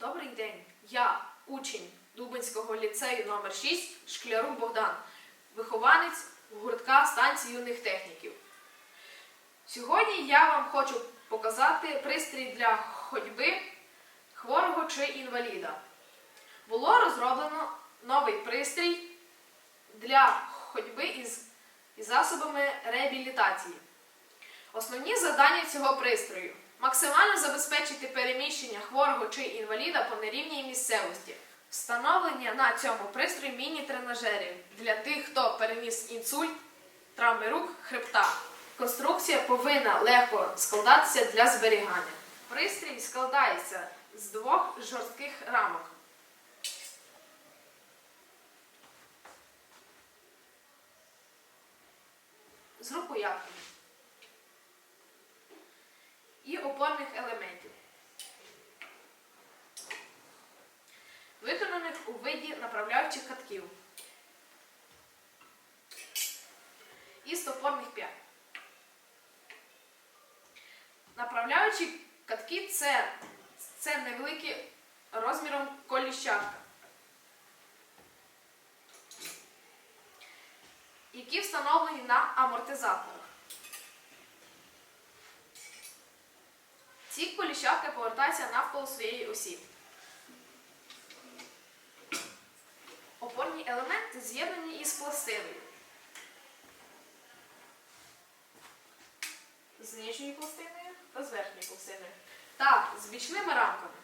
Добрий день. Я учень Дубинського ліцею номер 6 Шклярук Богдан, вихованець гуртка станції юних техніків. Сьогодні я вам хочу показати пристрій для ходьби хворого чи інваліда. Було розроблено новий пристрій для ходьби із, із засобами реабілітації. Основні завдання цього пристрою максимально забезпечити переміщення хворого чи інваліда по нерівній місцевості, встановлення на цьому пристрої міні-тренажерів для тих, хто переніс інсульт, травми рук, хребта. Конструкція повинна легко складатися для зберігання. Пристрій складається з двох жорстких рамок. З рукоятками і опорних елементів, виконаних у виді направляючих катків і стопорних п'ят. Направляючі катки це, це невеликі розміром коліщатка, які встановлені на амортизаторах. Ці коліщатки повертаються навколо своєї осі. Опорні елементи з'єднані із пластиною. З нижньою пластиною та з верхньою пластиною. Та з бічними рамками,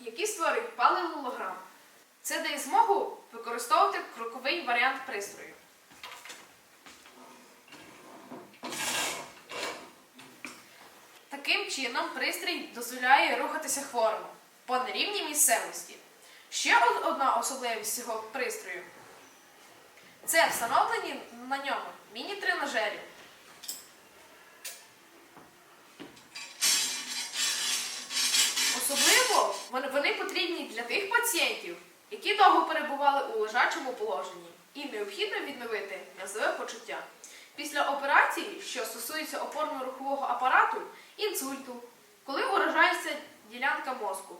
які створюють палеолограм. Це дає змогу використовувати кроковий варіант пристрою. Чином, пристрій дозволяє рухатися хворому по нерівній місцевості. Ще одна особливість цього пристрою це встановлені на ньому міні-тренажері. Особливо вони- потрібні для тих пацієнтів, які довго перебували у лежачому положенні, і необхідно відновити м'язове почуття. Після операції, що стосується опорно-рухового апарату, інсульту, коли уражається ділянка мозку,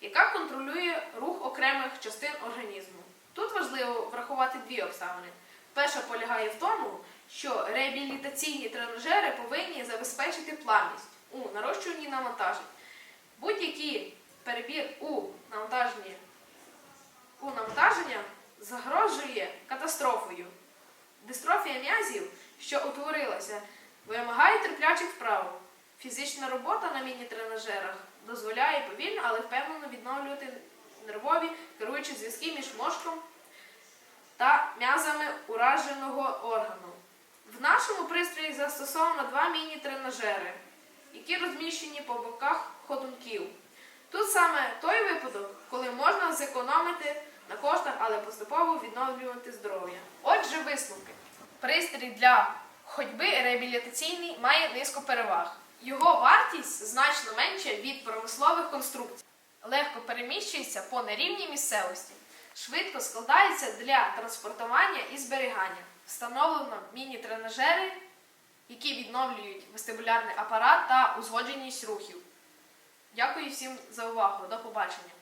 яка контролює рух окремих частин організму. Тут важливо врахувати дві обставини. Перша полягає в тому, що реабілітаційні тренажери повинні забезпечити плавність у нарощуванні навантажень. Будь-який перебір у навантаженні у навантаження загрожує катастрофою. Дистрофія м'язів, що утворилася, вимагає терплячих вправ. Фізична робота на міні-тренажерах дозволяє повільно, але впевнено відновлювати нервові керуючі зв'язки між мозком та м'язами ураженого органу. В нашому пристрої застосовано два міні-тренажери, які розміщені по боках ходунків. Тут саме той випадок, коли можна зекономити на коштах, але поступово відновлювати здоров'я. Отже, висновки. Пристрій для ходьби реабілітаційний має низку переваг. Його вартість значно менша від промислових конструкцій. Легко переміщується по нерівній місцевості. Швидко складається для транспортування і зберігання. Встановлено міні-тренажери, які відновлюють вестибулярний апарат та узгодженість рухів. Дякую всім за увагу. До побачення.